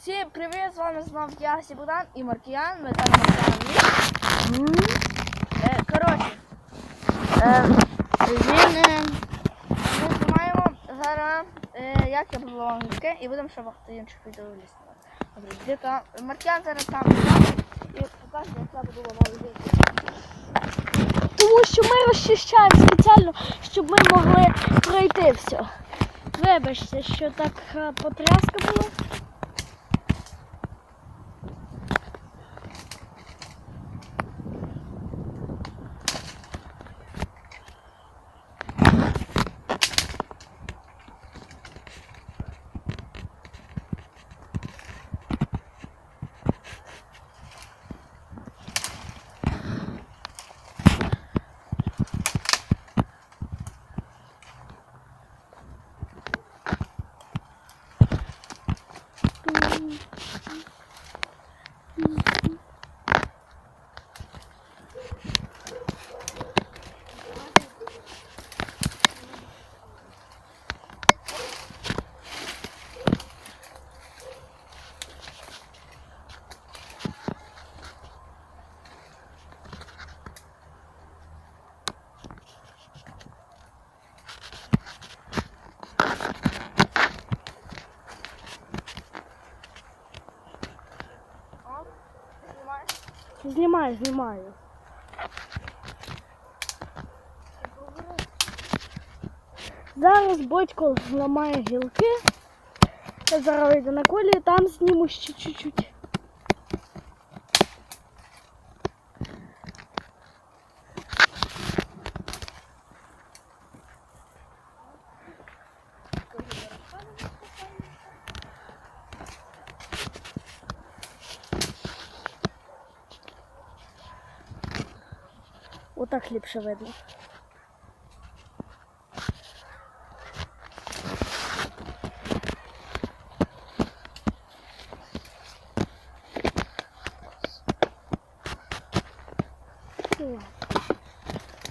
Всім привіт, з вами знов я, Сі Богдан і Маркіян. Ми зараз Маркіян Е, Коротше, е, він, е, ми знімаємо зараз, е, як я побував англійське, і будемо ще інших відео. Добре, де там? Маркіян зараз там і покаже, як я побував англійське. Тому що ми розчищаємо спеціально, щоб ми могли пройти все. Вибачте, що так е, потряска була. Знімаю, знімаю. Зараз батько зламає гілки. Я зараз вийду на колі, там зніму ще чуть-чуть. Отак ліпше видно.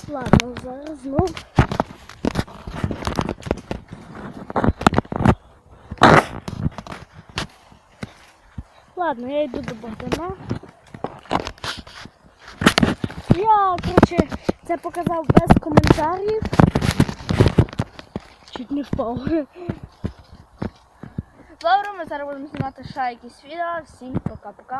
Ладно. Зараз знов. Ладно, я йду до Богдана. Я, коротше, це показав без коментарів. Чуть не впав. Добре, ми зараз будемо знімати ще якісь відео. Всім пока-пока.